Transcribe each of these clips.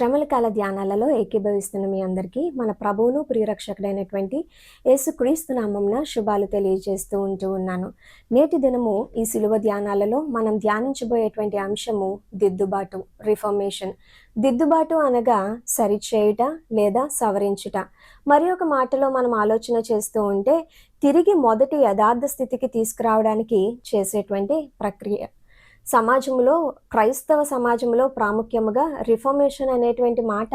Lord శ్రమల కాల ధ్యానాలలో ఏకీభవిస్తున్న మీ అందరికీ మన ప్రభువును ప్రియరక్షకుడైనటువంటి యేసుక్రీస్తు నామంన శుభాలు తెలియజేస్తూ ఉంటూ ఉన్నాను. నేటి దినము ఈ సిలువ ధ్యానాలలో మనం ధ్యానించబోయేటువంటి అంశము దిద్దుబాటు రిఫర్మేషన్. దిద్దుబాటు అనగా సరిచేయుట లేదా సవరించుట. మరి ఒక మాటలో మనం ఆలోచన చేస్తూ ఉంటే తిరిగి మొదటి యథార్థ స్థితికి తీసుకురావడానికి చేసేటువంటి ప్రక్రియ సమాజంలో క్రైస్తవ సమాజంలో ప్రాముఖ్యముగా రిఫర్మేషన్ అనేటువంటి మాట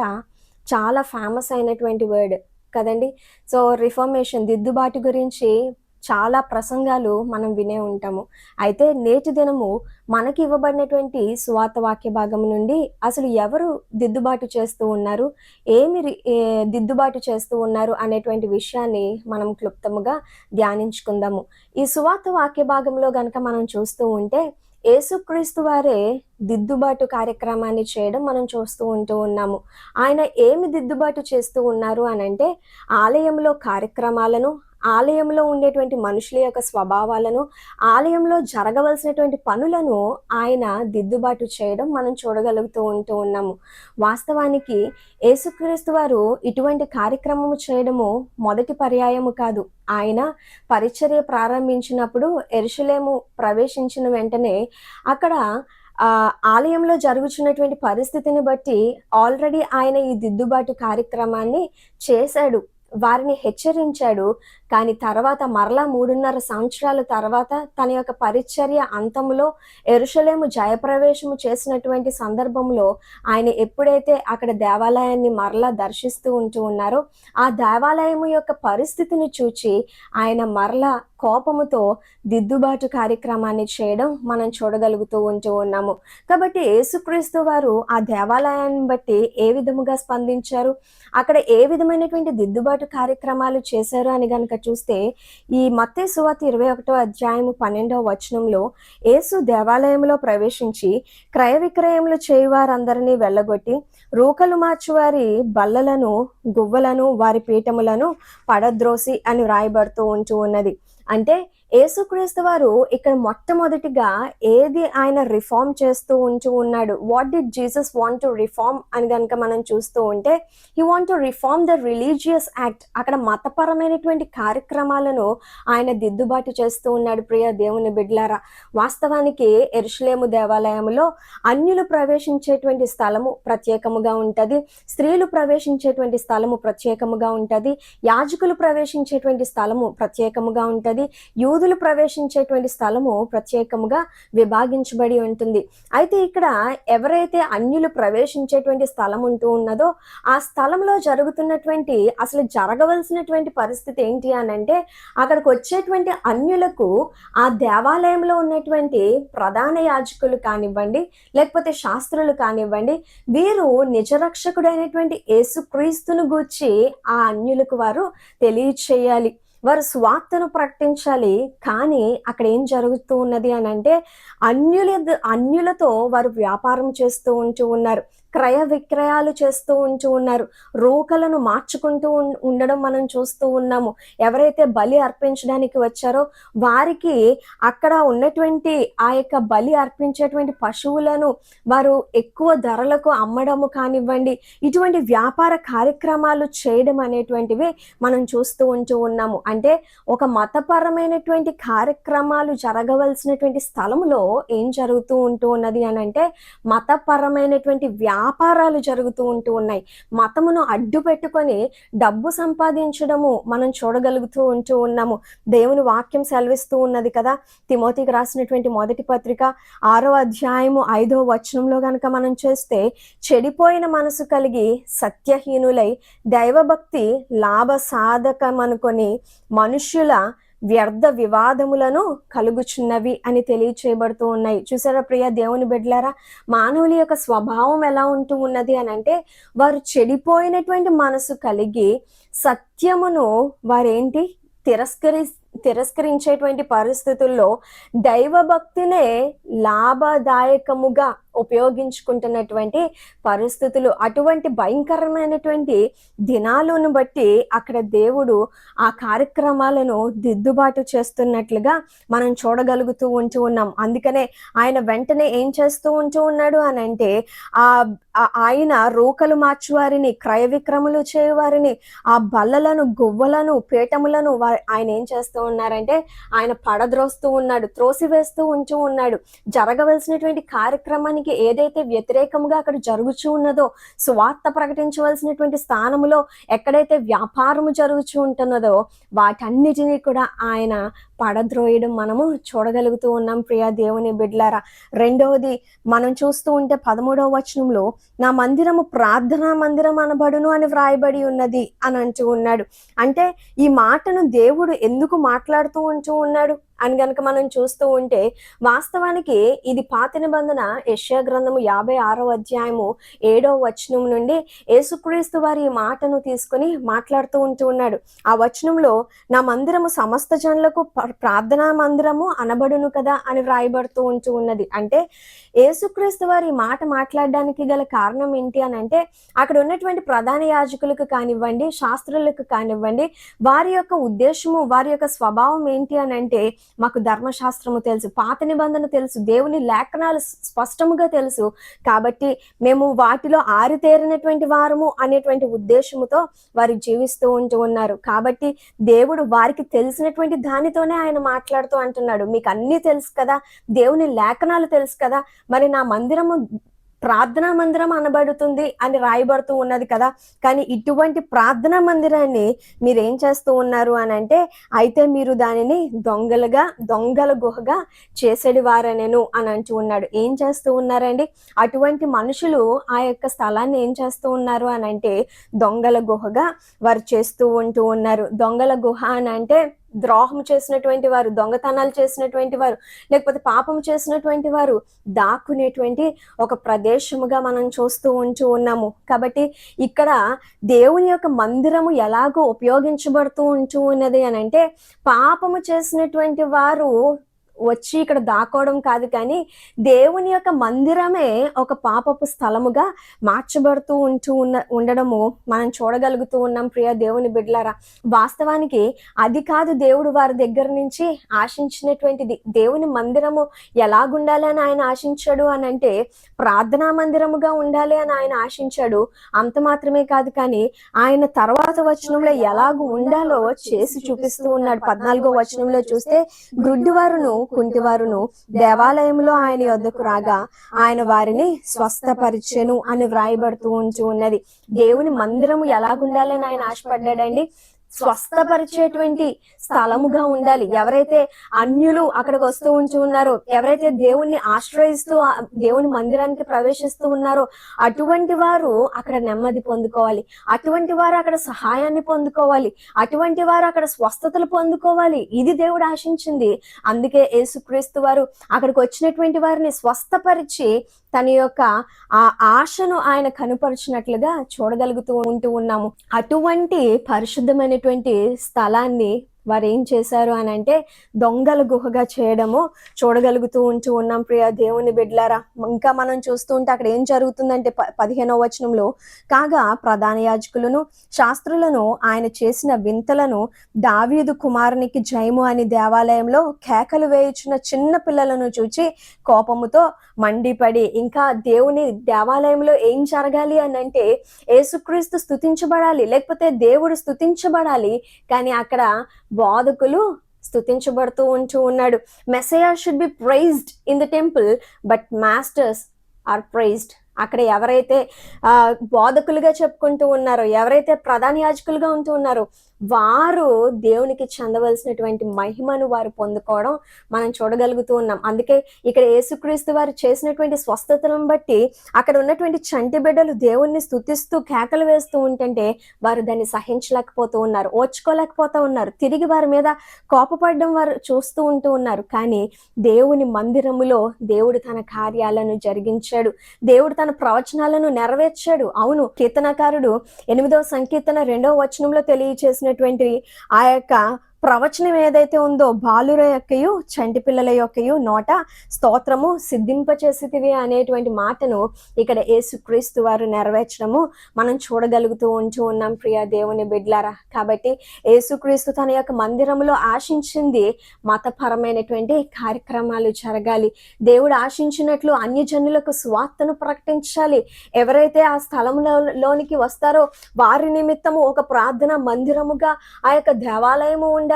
చాలా ఫేమస్ అయినటువంటి వర్డ్ కదండి. సో రిఫర్మేషన్ దిద్దుబాటు గురించి చాలా ప్రసంగాలు మనం వినే ఉంటాము. అయితే నేటి దినము మనకి ఇవ్వబడినటువంటి సువార్త వాక్య భాగం నుండి అసలు ఎవరు దిద్దుబాటు చేస్తూ ఉన్నారు? ఏమి దిద్దుబాటు చేస్తూ ఉన్నారు అనేటువంటి విషయాన్ని మనం క్లుప్తముగా ధ్యానించుకుందాము. ఈ సువార్త వాక్య భాగంలో గనక మనం చూస్తూ ఉంటే యేసుక్రీస్తు వారే దిద్దుబాటు కార్యక్రమాన్ని చేయడం మనం చూస్తూ ఉంటూ ఉన్నాము. ఆయన ఏమి దిద్దుబాటు చేస్తూ ఉన్నారు అని అంటే ఆలయంలో కార్యక్రమాలను ఆలయంలో ఉండేటువంటి మనుషుల యొక్క స్వభావాలను ఆలయంలో జరగవలసినటువంటి పనులను ఆయన దిద్దుబాటు చేయడం మనం చూడగలుగుతూ ఉంటూ ఉన్నాము. వాస్తవానికి యేసుక్రీస్తు వారు ఇటువంటి కార్యక్రమము చేయడము మొదటి పర్యాయము కాదు. ఆయన పరిచర్య ప్రారంభించినప్పుడు ఎరుషులేము ప్రవేశించిన వెంటనే అక్కడ ఆలయంలో జరుగుతున్నటువంటి పరిస్థితిని బట్టి ఆల్రెడీ ఆయన ఈ దిద్దుబాటు కార్యక్రమాన్ని చేశాడు. వారిని హెచ్చరించాడు. కానీ తర్వాత మరలా మూడున్నర సంవత్సరాల తర్వాత తన యొక్క పరిచర్య అంతంలో ఎరుషలేము జయప్రవేశము చేసినటువంటి సందర్భంలో ఆయన ఎప్పుడైతే అక్కడ దేవాలయాన్ని మరలా దర్శిస్తూ ఉంటూ ఉన్నారో ఆ దేవాలయము యొక్క పరిస్థితిని చూచి ఆయన మరలా కోపముతో దిద్దుబాటు కార్యక్రమాన్ని చేయడం మనం చూడగలుగుతూ ఉంటూ ఉన్నాము. కాబట్టి యేసుక్రీస్తు వారు ఆ దేవాలయాన్ని బట్టి ఏ విధముగా స్పందించారు? అక్కడ ఏ విధమైనటువంటి దిద్దుబాటు కార్యక్రమాలు చేశారు అని చూస్తే ఈ మత్తే సువాత ఇరవై ఒకటో అధ్యాయము పన్నెండవ వచనంలో యేసు దేవాలయంలో ప్రవేశించి క్రయ విక్రయములు చేయువారందరినీ వెళ్ళగొట్టి రూకలు మార్చువారి బల్లలను గువ్వలను వారి పీఠములను పడద్రోసి అని వ్రాయబడుతూ ఉంటూ ఉన్నది. అంటే యేసుక్రీస్తు వారు ఇక్కడ మొట్టమొదటిగా ఏది ఆయన రిఫార్మ్ చేస్తూ ఉంటూ ఉన్నాడు? What did Jesus want to reform అని కనుక మనం చూస్తూ ఉంటే he want to reform the religious act అక్కడ మతపరమైనటువంటి కార్యక్రమాలను ఆయన దిద్దుబాటు చేస్తూ ఉన్నాడు ప్రియ దేవుని బిడ్లారా. వాస్తవానికి ఎరుషులేము దేవాలయంలో అన్యులు ప్రవేశించేటువంటి స్థలము ప్రత్యేకముగా ఉంటది. స్త్రీలు ప్రవేశించేటువంటి స్థలము ప్రత్యేకముగా ఉంటది. యాజకులు ప్రవేశించేటువంటి స్థలము ప్రత్యేకముగా ఉంటది. యూదులు ప్రవేశించేటువంటి స్థలము ప్రత్యేకముగా విభాగించబడి ఉంటుంది. అయితే ఇక్కడ ఎవరైతే అన్యులు ప్రవేశించేటువంటి స్థలం ఉంటూ ఉన్నదో ఆ స్థలంలో జరుగుతున్నటువంటి అసలు జరగవలసినటువంటి పరిస్థితి ఏంటి అని అంటే అక్కడికి వచ్చేటువంటి అన్యులకు ఆ దేవాలయంలో ఉన్నటువంటి ప్రధాన యాజకులు కానివ్వండి లేకపోతే శాస్త్రులు కానివ్వండి వీరు నిజరక్షకుడైనటువంటి యేసుక్రీస్తును గూర్చి ఆ అన్యులకు వారు తెలియచేయాలి. వారు స్వార్థను ప్రకటించాలి. కానీ అక్కడ ఏం జరుగుతూ ఉన్నది అని అంటే అన్యుల అన్యులతో వారు వ్యాపారం చేస్తూ ఉంటూ ఉన్నారు. క్రయ విక్రయాలు చేస్తూ ఉంటూ ఉన్నారు. రోకలను మార్చుకుంటూ ఉండడం మనం చూస్తూ ఉన్నాము. ఎవరైతే బలి అర్పించడానికి వచ్చారో వారికి అక్కడ ఉన్నటువంటి ఆ యొక్క బలి అర్పించేటువంటి పశువులను వారు ఎక్కువ ధరలకు అమ్మడము కానివ్వండి ఇటువంటి వ్యాపార కార్యక్రమాలు చేయడం అనేటువంటివి మనం చూస్తూ ఉంటూ ఉన్నాము. అంటే ఒక మతపరమైనటువంటి కార్యక్రమాలు జరగవలసినటువంటి స్థలంలో ఏం జరుగుతూ ఉంటూ ఉన్నది అని అంటే మతపరమైనటువంటి వ్యా వ్యాపారాలు జరుగుతూ ఉంటూ ఉన్నాయి. మతమును అడ్డు పెట్టుకొని డబ్బు సంపాదించడము మనం చూడగలుగుతూ ఉంటూ ఉన్నాము. దేవుని వాక్యం సెలవిస్తూ ఉన్నది కదా? తిమోతికి రాసినటువంటి మొదటి పత్రిక ఆరో అధ్యాయము ఐదో వచనంలో గనక మనం చేస్తే చెడిపోయిన మనసు కలిగి సత్యహీనులై దైవభక్తి లాభ సాధకమనుకొని మనుష్యుల వ్యర్థ వివాదములను కలుగుచున్నవి అని తెలియచేయబడుతూ ఉన్నాయి. చూసారా ప్రియ దేవుని బిడ్డలారా? మానవుల యొక్క స్వభావం ఎలా ఉంటూ ఉన్నది అని అంటే వారు చెడిపోయినటువంటి మనసు కలిగి సత్యమును వారేంటి? తిరస్కరి తిరస్కరించేటువంటి పరిస్థితుల్లో దైవభక్తినే లాభదాయకముగా ఉపయోగించుకుంటున్నటువంటి పరిస్థితులు అటువంటి భయంకరమైనటువంటి దినాలను బట్టి అక్కడ దేవుడు ఆ కార్యక్రమాలను దిద్దుబాటు చేస్తున్నట్లుగా మనం చూడగలుగుతూ ఉంటూ ఉన్నాం. అందుకనే ఆయన వెంటనే ఏం చేస్తూ ఉంటూ ఉన్నాడు అని అంటే ఆ ఆయన రూకలు మార్చువారిని క్రయ విక్రములు చేయవారిని ఆ బల్లలను గువ్వలను పీఠములను ఆయన ఏం చేస్తూ ఉన్నారంటే ఆయన పడద్రోస్తూ ఉన్నాడు త్రోసివేస్తూ ఉంటూ ఉన్నాడు. జరగవలసినటువంటి కార్యక్రమానికి ఏదైతే వ్యతిరేకంగా అక్కడ జరుగుచూ ఉన్నదో స్వార్థ ప్రకటించవలసినటువంటి స్థానములో ఎక్కడైతే వ్యాపారము జరుగుచూ ఉంటున్నదో వాటన్నిటినీ కూడా ఆయన పడద్రోయడం మనము చూడగలుగుతూ ఉన్నాం. ప్రియా దేవుని బిడ్లారా రెండవది మనం చూస్తూ ఉంటే పదమూడవ వచనంలో నా మందిరము ప్రార్థనా మందిరం అనబడును అని వ్రాయబడి ఉన్నది అని అంటూ ఉన్నాడు. అంటే ఈ మాటను దేవుడు ఎందుకు మాట్లాడుతూ ఉంటూ ఉన్నాడు? అని గనక మనం చూస్తూ ఉంటే వాస్తవానికి ఇది పాత నిబంధన యెషయా గ్రంథము యాభై ఆరో అధ్యాయము ఏడో వచనం నుండి యేసుక్రీస్తు వారి మాటను తీసుకొని మాట్లాడుతూ ఉంటూ ఉన్నాడు. ఆ వచనంలో నా మందిరము సమస్త జనులకు ప్రార్థనా మందిరము అనబడును కదా అని వ్రాయబడుతూ ఉంటూ ఉన్నది. అంటే యేసుక్రీస్తు వారి మాట మాట్లాడడానికి గల కారణం ఏంటి అని అంటే అక్కడ ఉన్నటువంటి ప్రధాన యాజకులకు కానివ్వండి శాస్త్రులకు కానివ్వండి వారి యొక్క ఉద్దేశము వారి యొక్క స్వభావం ఏంటి అని అంటే మాకు ధర్మశాస్త్రము తెలుసు పాత నిబంధన తెలుసు దేవుని లేఖనాలు స్పష్టముగా తెలుసు. కాబట్టి మేము వాటిలో ఆరితేరినటువంటి వారము అనేటువంటి ఉద్దేశముతో వారు జీవిస్తూ ఉంటూ ఉన్నారు. కాబట్టి దేవుడు వారికి తెలిసినటువంటి దానితోనే ఆయన మాట్లాడుతూ అంటున్నాడు. మీకు అన్నీ తెలుసు కదా దేవుని లేఖనాలు తెలుసు కదా మరి నా మందిరము ప్రార్థనా మందిరం అనబడుతుంది అని రాయబడుతూ ఉన్నది కదా. కానీ ఇటువంటి ప్రార్థనా మందిరాన్ని మీరు ఏం చేస్తూ ఉన్నారు అని అంటే అయితే మీరు దానిని దొంగలుగా దొంగల గుహగా చేసేది వారనేను అని అంటూ ఉన్నాడు. ఏం చేస్తూ ఉన్నారండి? అటువంటి మనుషులు ఆ యొక్క స్థలాన్ని ఏం చేస్తూ ఉన్నారు అని అంటే దొంగల గుహగా వారు చేస్తూ ఉంటూ ఉన్నారు. దొంగల గుహ అని అంటే ద్రోహం చేసినటువంటి వారు దొంగతనాలు చేసినటువంటి వారు లేకపోతే పాపం చేసినటువంటి వారు దాక్కునేటువంటి ఒక ప్రదేశముగా మనం చూస్తూ ఉంటూ ఉన్నాము. కాబట్టి ఇక్కడ దేవుని యొక్క మందిరము ఎలాగో ఉపయోగించబడుతూ ఉంటూ ఉన్నది అని అంటే పాపము చేసినటువంటి వారు వచ్చి ఇక్కడ దాక్కోవడం కాదు కానీ దేవుని యొక్క మందిరమే ఒక పాపపు స్థలముగా మార్చబడుతూ ఉంటూ ఉన్న ఉండడము మనం చూడగలుగుతూ ఉన్నాం. ప్రియ దేవుని బిడ్లారా వాస్తవానికి అది కాదు దేవుడు వారి దగ్గర నుంచి ఆశించినటువంటిది. దేవుని మందిరము ఎలాగుండాలి అని ఆయన ఆశించాడు అని అంటే ప్రార్థనా మందిరముగా ఉండాలి అని ఆయన ఆశించాడు. అంత మాత్రమే కాదు కానీ ఆయన తర్వాత వచనంలో ఎలాగూ ఉండాలో చేసి చూపిస్తూ ఉన్నాడు. పద్నాలుగో వచనంలో చూస్తే గుడ్డివారును కుంటివారును దేవాలయంలో ఆయన యొద్దకు రాగా ఆయన వారిని స్వస్థపరిచెను అని వ్రాయబడుతూ ఉంటూ ఉన్నది. దేవుని మందిరము ఎలాగుండాలని ఆయన ఆశపడ్డాడండి? స్వస్థపరిచేటువంటి స్థలముగా ఉండాలి. ఎవరైతే అన్యులు అక్కడికి వస్తూ ఉంటూ ఉన్నారో ఎవరైతే దేవుణ్ణి ఆశ్రయిస్తూ దేవుని మందిరానికి ప్రవేశిస్తూ ఉన్నారో అటువంటి వారు అక్కడ నెమ్మది పొందుకోవాలి. అటువంటి వారు అక్కడ సహాయాన్ని పొందుకోవాలి. అటువంటి వారు అక్కడ స్వస్థతలు పొందుకోవాలి. ఇది దేవుడు ఆశించింది. అందుకే యేసుక్రీస్తు వారు అక్కడికి వచ్చినటువంటి వారిని స్వస్థపరిచి తన యొక్క ఆ ఆశను ఆయన కనుపరిచినట్లుగా చూడగలుగుతూ ఉంటూ ఉన్నాము. అటువంటి పరిశుద్ధమైన ఉన్నటువంటి స్థలాన్ని వారు ఏం చేశారు అని అంటే దొంగల గుహగా చేయడము చూడగలుగుతూ ఉంటూ ఉన్నాం ప్రియ దేవుని బిడ్లారా. ఇంకా మనం చూస్తూ ఉంటే అక్కడ ఏం జరుగుతుందంటే ప- పదిహేనవ వచనంలో కాగా ప్రధాన యాజకులను శాస్త్రులను ఆయన చేసిన వింతలను దావీదు కుమారునికి జయము అని దేవాలయంలో కేకలు వేయించిన చిన్న పిల్లలను చూచి కోపముతో మండిపడి ఇంకా దేవుని దేవాలయంలో ఏం జరగాలి అని అంటే యేసుక్రీస్తు స్తుతించబడాలి లేకపోతే దేవుడు స్థుతించబడాలి కానీ అక్కడ బోధకులు స్థుతించబడుతూ ఉంటూ ఉన్నాడు. Messiah should be praised in the temple but masters are praised అక్కడ ఎవరైతే ఆ, బోధకులుగా చెప్పుకుంటూ ఉన్నారో ఎవరైతే ప్రధాన యాజకులుగా ఉంటూ ఉన్నారో వారు దేవునికి చెందవలసినటువంటి మహిమను వారు పొందుకోవడం మనం చూడగలుగుతూ ఉన్నాం. అందుకే ఇక్కడ యేసుక్రీస్తు వారు చేసినటువంటి స్వస్థతలను బట్టి అక్కడ ఉన్నటువంటి చంటి బిడ్డలు దేవుణ్ణి స్థుతిస్తూ కేకలు వేస్తూ ఉంటుంటే వారు దాన్ని సహించలేకపోతూ ఉన్నారు ఓర్చుకోలేకపోతూ ఉన్నారు. తిరిగి వారి మీద కోపపడడం వారు చూస్తూ ఉంటూ ఉన్నారు. కానీ దేవుని మందిరములో దేవుడు తన కార్యాలను జరిగించాడు. దేవుడు తన ప్రవచనాలను నెరవేర్చాడు. అవును కీర్తనకారుడు ఎనిమిదవ సంకీర్తన రెండవ వచనంలో చేసినటువంటి ఆ యొక్క ప్రవచనం ఏదైతే ఉందో బాలుర యొక్కయు చంటి పిల్లల యొక్కయు నోట స్తోత్రము సిద్ధింపచేసితివి అనేటువంటి మాటను ఇక్కడ యేసుక్రీస్తు వారు నెరవేర్చడము మనం చూడగలుగుతూ ఉంటూ ఉన్నాం ప్రియ దేవుని బిడ్లారా. కాబట్టి యేసుక్రీస్తు తన యొక్క మందిరంలో ఆశించింది మతపరమైనటువంటి కార్యక్రమాలు జరగాలి. దేవుడు ఆశించినట్లు అన్యజనులకు స్వార్థను ప్రకటించాలి. ఎవరైతే ఆ స్థలంలోనికి వస్తారో వారి నిమిత్తము ఒక ప్రార్థన మందిరముగా ఆ యొక్క దేవాలయము ఉండాలి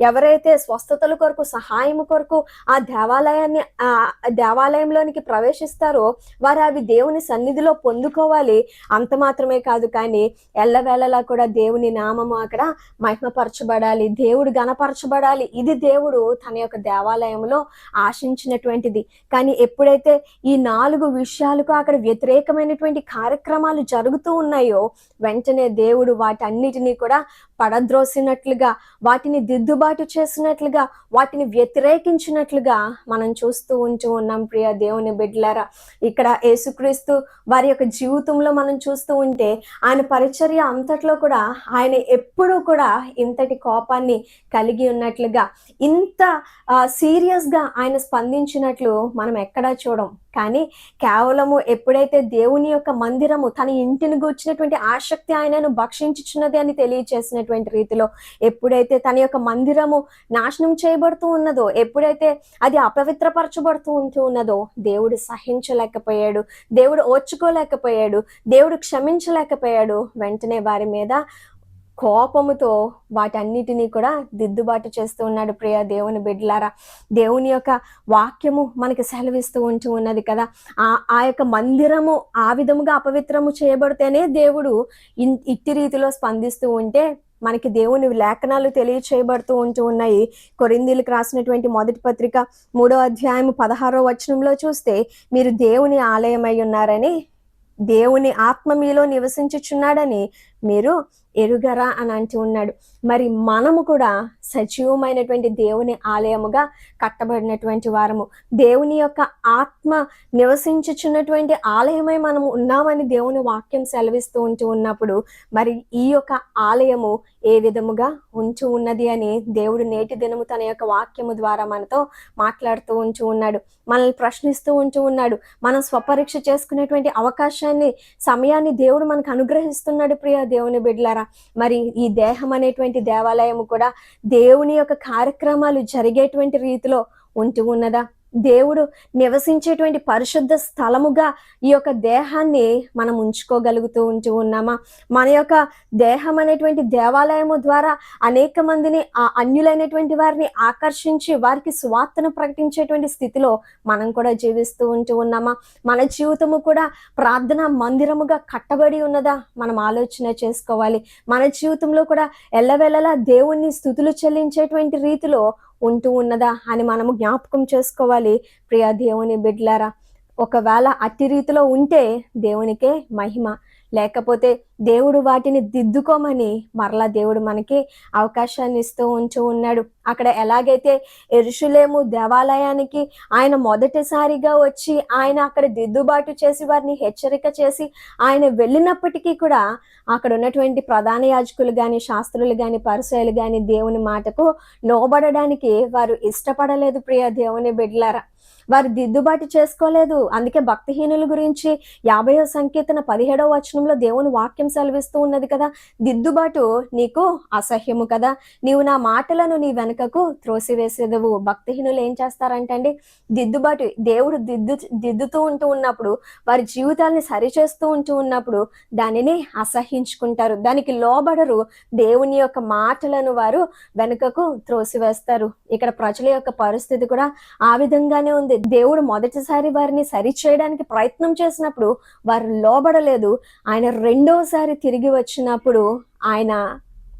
ఎవరైతే స్వస్థతల కొరకు సహాయము కొరకు ఆ దేవాలయాన్ని ఆ దేవాలయంలోనికి ప్రవేశిస్తారో వారు అవి దేవుని సన్నిధిలో పొందుకోవాలి. అంత మాత్రమే కాదు కానీ ఎల్లవేళలా కూడా దేవుని నామము అక్కడ మహిమపరచబడాలి. దేవుడు గణపరచబడాలి. ఇది దేవుడు తన యొక్క దేవాలయంలో ఆశించినటువంటిది. కానీ ఎప్పుడైతే ఈ నాలుగు విషయాలకు అక్కడ వ్యతిరేకమైనటువంటి కార్యక్రమాలు జరుగుతూ ఉన్నాయో వెంటనే దేవుడు వాటన్నిటినీ కూడా పడద్రోసినట్లుగా వాటిని దిద్దుబాటు చేసినట్లుగా వాటిని వ్యతిరేకించినట్లుగా మనం చూస్తూ ఉంటూ ఉన్నాం ప్రియ దేవుని బిడ్డలారా. ఇక్కడ యేసుక్రీస్తు వారి యొక్క జీవితంలో మనం చూస్తూ ఉంటే ఆయన పరిచర్య అంతట్లో కూడా ఆయన ఎప్పుడూ కూడా ఇంతటి కోపాన్ని కలిగి ఉన్నట్లుగా ఇంత సీరియస్గా ఆయన స్పందించినట్లు మనం ఎక్కడా చూడం. కానీ కేవలము ఎప్పుడైతే దేవుని యొక్క మందిరము తన ఇంటిని గూర్చినటువంటి ఆసక్తి ఆయనను భక్షించుచున్నది అని తెలియచేసినటువంటి రీతిలో ఎప్పుడైతే తన యొక్క మందిరము నాశనం చేయబడుతూ ఉన్నదో ఎప్పుడైతే అది అపవిత్రపరచబడుతూ ఉంటూ ఉన్నదో దేవుడు సహించలేకపోయాడు దేవుడు ఓర్చుకోలేకపోయాడు దేవుడు క్షమించలేకపోయాడు వెంటనే వారి మీద కోపముతో వాటన్నిటినీ కూడా దిద్దుబాటు చేస్తూ ఉన్నాడు ప్రియ దేవుని బిడ్లారా దేవుని యొక్క వాక్యము మనకి సెలవిస్తూ ఉంటూ ఉన్నది కదా. ఆ ఆ యొక్క మందిరము ఆ విధముగా అపవిత్రము చేయబడితేనే దేవుడు ఇట్టి రీతిలో స్పందిస్తూ ఉంటే మనకి దేవుని లేఖనాలు తెలియచేయబడుతూ ఉంటూ ఉన్నాయి. కొరిందీలకు రాసినటువంటి మొదటి పత్రిక మూడో అధ్యాయం పదహారో వచనంలో చూస్తే మీరు దేవుని ఆలయమై ఉన్నారని దేవుని ఆత్మ మీలో నివసించుచున్నాడని మీరు ఎరుగరా అని అంటూ ఉన్నాడు. మరి మనము కూడా సజీవమైనటువంటి దేవుని ఆలయముగా కట్టబడినటువంటి వారము. దేవుని యొక్క ఆత్మ నివసించుచున్నటువంటి ఆలయమై మనము ఉన్నామని దేవుని వాక్యం సెలవిస్తూ ఉంటూ ఉన్నప్పుడు మరి ఈ యొక్క ఆలయము ఏ విధముగా ఉంచు ఉన్నది అని దేవుడు నేటి దినము తన యొక్క వాక్యము ద్వారా మనతో మాట్లాడుతూ ఉంటూ ఉన్నాడు. మనల్ని ప్రశ్నిస్తూ ఉంటూ ఉన్నాడు. మనం స్వపరీక్ష చేసుకునేటువంటి అవకాశాన్ని సమయాన్ని దేవుడు మనకు అనుగ్రహిస్తున్నాడు ప్రియ దేవుని బిడ్డలారా మరి ఈ దేహం అనేటువంటి దేవాలయము కూడా దేవుని యొక్క కార్యక్రమాలు జరిగేటువంటి రీతిలో ఉంటూ ఉన్నదా? దేవుడు నివసించేటువంటి పరిశుద్ధ స్థలముగా ఈ యొక్క దేహాన్ని మనం ఉంచుకోగలుగుతూ ఉంటూ ఉన్నామా? మన యొక్క దేహం అనేటువంటి దేవాలయము ద్వారా అనేక మందిని ఆ అన్యులైనటువంటి వారిని ఆకర్షించి వారికి స్వార్థను ప్రకటించేటువంటి స్థితిలో మనం కూడా జీవిస్తూ ఉంటూ ఉన్నామా? మన జీవితము కూడా ప్రార్థన మందిరముగా కట్టబడి ఉన్నదా? మనం ఆలోచన చేసుకోవాలి. మన జీవితంలో కూడా ఎల్లవెల్లలా దేవుణ్ణి స్థుతులు చెల్లించేటువంటి రీతిలో ఉంటూ ఉన్నదా అని మనము జ్ఞాపకం చేసుకోవాలి. ప్రియా దేవుని బిడ్లారా ఒకవేళ అట్టి రీతిలో ఉంటే దేవునికే మహిమ. లేకపోతే దేవుడు వాటిని దిద్దుకోమని మరలా దేవుడు మనకి అవకాశాన్ని ఇస్తూ ఉంటూ ఉన్నాడు. అక్కడ ఎలాగైతే ఎరుషులేము దేవాలయానికి ఆయన మొదటిసారిగా వచ్చి ఆయన అక్కడ దిద్దుబాటు చేసి వారిని హెచ్చరిక చేసి ఆయన వెళ్ళినప్పటికీ కూడా అక్కడ ఉన్నటువంటి ప్రధాన యాజకులు కానీ శాస్త్రులు కానీ పరిచయాలు కానీ దేవుని మాటకు లోబడడానికి వారు ఇష్టపడలేదు ప్రియ దేవుని బిడ్లారా వారు దిద్దుబాటు చేసుకోలేదు. అందుకే భక్తిహీనుల గురించి యాభైవ సంకీర్తన పదిహేడవ వచనంలో దేవుని వాక్యం సెలవిస్తూ ఉన్నది కదా దిద్దుబాటు నీకు అసహ్యము కదా. నీవు నా మాటలను నీ వెనుకకు త్రోసివేసేదవు. భక్తిహీనులు ఏం చేస్తారంటండి దిద్దుబాటు దేవుడు దిద్దు దిద్దుతూ ఉంటూ ఉన్నప్పుడు వారి జీవితాల్ని సరిచేస్తూ ఉంటూ ఉన్నప్పుడు దానిని అసహించుకుంటారు. దానికి లోబడరు. దేవుని యొక్క మాటలను వారు వెనుకకు త్రోసివేస్తారు. ఇక్కడ ప్రజల యొక్క పరిస్థితి కూడా ఆ విధంగానే ఉంది. దేవుడు మొదటిసారి వారిని సరిచేయడానికి ప్రయత్నం చేసినప్పుడు వారు లోబడలేదు. ఆయన రెండోసారి తిరిగి వచ్చినప్పుడు ఆయన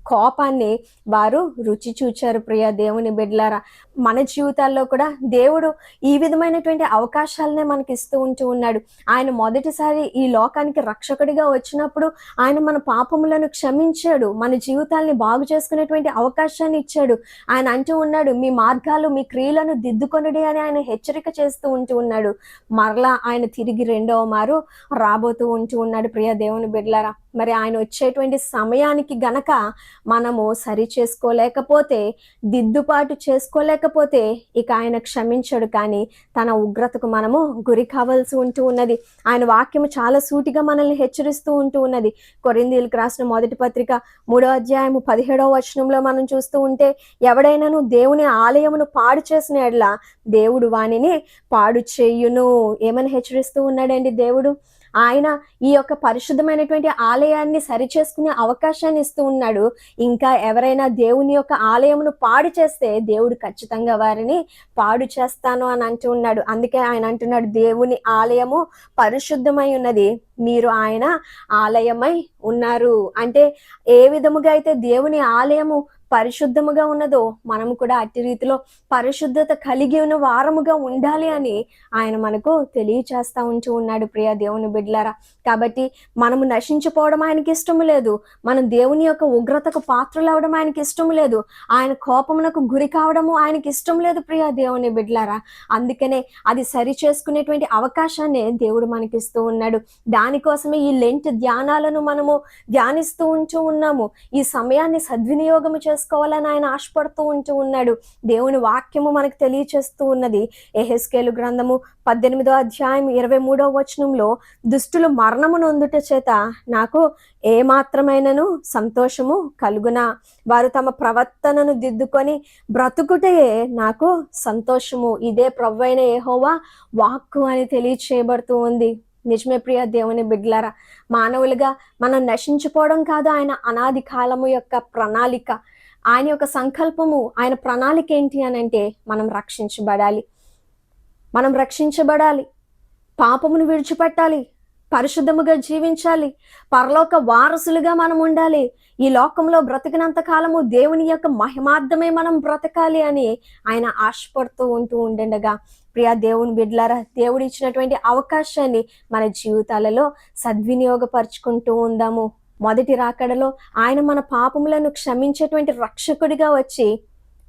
కోపాన్ని వారు రుచి చూచారు. ప్రియ దేవుని బిడ్లారా మన జీవితాల్లో కూడా దేవుడు ఈ విధమైనటువంటి అవకాశాలనే మనకి ఇస్తూ ఉంటూ ఉన్నాడు. ఆయన మొదటిసారి ఈ లోకానికి రక్షకుడిగా వచ్చినప్పుడు ఆయన మన పాపములను క్షమించాడు. మన జీవితాల్ని బాగు చేసుకునేటువంటి అవకాశాన్ని ఇచ్చాడు. ఆయన అంటూ ఉన్నాడు మీ మార్గాలు మీ క్రియలను దిద్దుకొనడి అని ఆయన హెచ్చరిక చేస్తూ ఉంటూ ఉన్నాడు. మరలా ఆయన తిరిగి రెండవ మారు రాబోతూ ఉంటూ ఉన్నాడు. ప్రియ దేవుని బిడ్లారా మరి ఆయన వచ్చేటువంటి సమయానికి గనక మనము సరి చేసుకోలేకపోతే దిద్దుబాటు చేసుకోలేక చేసుకోలేకపోతే ఇక ఆయన క్షమించడు కానీ తన ఉగ్రతకు మనము గురి కావాల్సి ఉంటూ ఉన్నది. ఆయన వాక్యము చాలా సూటిగా మనల్ని హెచ్చరిస్తూ ఉంటూ ఉన్నది. కొరిందీలకు రాసిన మొదటి పత్రిక మూడో అధ్యాయము పదిహేడవ వచనంలో మనం చూస్తూ ఉంటే ఎవడైనాను దేవుని ఆలయమును పాడు చేసిన ఎడ్ల దేవుడు వానిని పాడు చేయును. ఏమని హెచ్చరిస్తూ ఉన్నాడండి దేవుడు? ఆయన ఈ యొక్క పరిశుద్ధమైనటువంటి ఆలయాన్ని సరిచేసుకునే అవకాశాన్ని ఇస్తూ ఉన్నాడు. ఇంకా ఎవరైనా దేవుని యొక్క ఆలయమును పాడు చేస్తే దేవుడు ఖచ్చితంగా వారిని పాడు చేస్తాను అని అంటూ ఉన్నాడు. అందుకే ఆయన అంటున్నాడు దేవుని ఆలయము పరిశుద్ధమై ఉన్నది. మీరు ఆయన ఆలయమై ఉన్నారు. అంటే ఏ విధముగా అయితే దేవుని ఆలయము పరిశుద్ధముగా ఉన్నదో మనము కూడా అట్టి రీతిలో పరిశుద్ధత కలిగి ఉన్న వారముగా ఉండాలి అని ఆయన మనకు తెలియచేస్తా ఉంటూ ఉన్నాడు ప్రియ దేవుని బిడ్లారా. కాబట్టి మనము నశించిపోవడం ఆయనకి ఇష్టం లేదు. మనం దేవుని యొక్క ఉగ్రతకు పాత్రలు అవడం ఆయనకి ఇష్టం లేదు. ఆయన కోపమునకు గురి కావడము ఆయనకి ఇష్టం లేదు ప్రియ దేవుని బిడ్లారా. అందుకనే అది సరి చేసుకునేటువంటి అవకాశాన్ని దేవుడు మనకి ఇస్తూ ఉన్నాడు. దానికోసమే ఈ లెంట్ ధ్యానాలను మనము ధ్యానిస్తూ ఉంటూ ఉన్నాము. ఈ సమయాన్ని సద్వినియోగం చేసుకోవాలని ఆయన ఆశపడుతూ ఉంటూ ఉన్నాడు. దేవుని వాక్యము మనకు తెలియచేస్తూ ఉన్నది. ఎహెస్కేలు గ్రంథము పద్దెనిమిదో అధ్యాయం ఇరవై మూడో వచనంలో దుష్టులు మరణము నొందుట చేత నాకు ఏ సంతోషము కలుగునా? వారు తమ ప్రవర్తనను దిద్దుకొని బ్రతుకుటయే నాకు సంతోషము. ఇదే ప్రవ్వైన ఏహోవా వాక్కు అని తెలియచేయబడుతూ ఉంది. నిజమే ప్రియ దేవుని బిడ్లారా మానవులుగా మనం నశించిపోవడం కాదు ఆయన అనాది కాలము యొక్క ప్రణాళిక. ఆయన యొక్క సంకల్పము ఆయన ప్రణాళిక ఏంటి అని అంటే మనం రక్షించబడాలి. మనం రక్షించబడాలి. పాపమును విడిచిపెట్టాలి. పరిశుద్ధముగా జీవించాలి. పరలోక వారసులుగా మనం ఉండాలి. ఈ లోకంలో బ్రతికినంత కాలము దేవుని యొక్క మహిమార్థమే మనం బ్రతకాలి అని ఆయన ఆశపడుతూ ఉంటూ ఉండండగా ప్రియా దేవుని బిడ్లారా దేవుడు ఇచ్చినటువంటి అవకాశాన్ని మన జీవితాలలో సద్వినియోగపరుచుకుంటూ ఉందాము. మొదటి రాకడలో ఆయన మన పాపములను క్షమించేటువంటి రక్షకుడిగా వచ్చి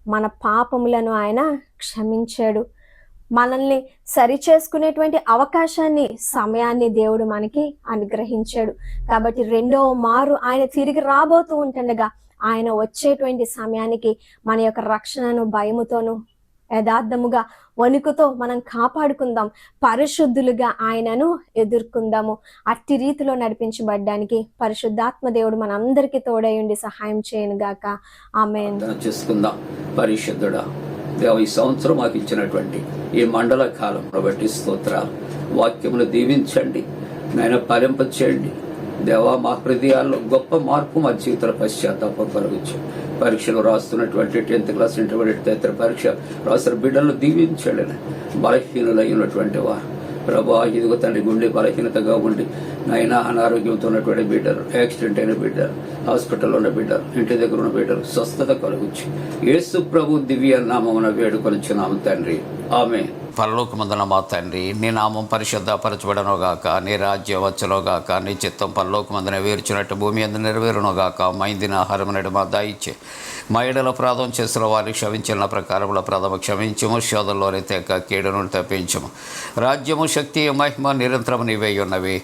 మన పాపములను ఆయన క్షమించాడు. మనల్ని సరి చేసుకునేటువంటి అవకాశాన్ని సమయాన్ని దేవుడు మనకి అనుగ్రహించాడు. కాబట్టి రెండవ మారు ఆయన తిరిగి రాబోతూ ఉంటుండగా ఆయన వచ్చేటువంటి సమయానికి మన యొక్క రక్షణను భయముతోను యథార్థముగా వణుకుతో మనం కాపాడుకుందాం. పరిశుద్ధులుగా ఆయనను ఎదుర్కొందాము. అట్టి రీతిలో నడిపించబడ్డానికి పరిశుద్ధాత్మ దేవుడు మనందరికీ తోడయుండి సహాయం చేయను గాక. ఆమె చేసుకుందాం. పరిశుద్ధుడా దేవ ఈ సంవత్సరం మాకు ఇచ్చినటువంటి ఈ మండల కాలం బట్టి స్తోత్రాలు. వాక్యమును దీవించండి. నాయన ఫలింప చేయండి దేవా మా హృదయాల్లో గొప్ప మార్పు మా జీవితాల పశ్చాత్తాపం కలుగుచ్చు. పరీక్షలు రాస్తున్నటువంటి టెన్త్ క్లాస్ ఇంటర్మీడియట్ తదితర పరీక్ష రాస్తున్న బిడ్డలను దీవించాడు బలహీనులైనటువంటి వారు. ప్రభా ఇదిగో తండ్రి గుండె బలహీనతగా ఉండి నాయన అనారోగ్యంతో ఉన్నటువంటి బిడ్డలు యాక్సిడెంట్ అయిన బిడ్డలు హాస్పిటల్లో ఉన్న బిడ్డలు ఇంటి దగ్గర ఉన్న బిడ్డలు స్వస్థత కలుగుచ్చు. యేసు ప్రభు దివ్య నామమున వేడుకొనిచున్నాము తండ్రి. ఆమె పరలోకమందున మా తండ్రి నీ నామం పరిశుద్ధపరచబడను గాక నీ రాజ్యం వచ్చునుగాక నీ చిత్తం పరలోకమందున వేర్చినట్టు భూమి అందు నెరవేరునుగాక. మైందిన ఆహారమునడు మా దాయిచ్చే మా ఎడల ప్రాధం చేసిన వారిని క్షమించిన ప్రకారముల ప్రథమ క్షమించము. శోధంలోని తెక్క కీడును తప్పించము. రాజ్యము శక్తి మహిమ నిరంతరం నీవే ఉన్నవి.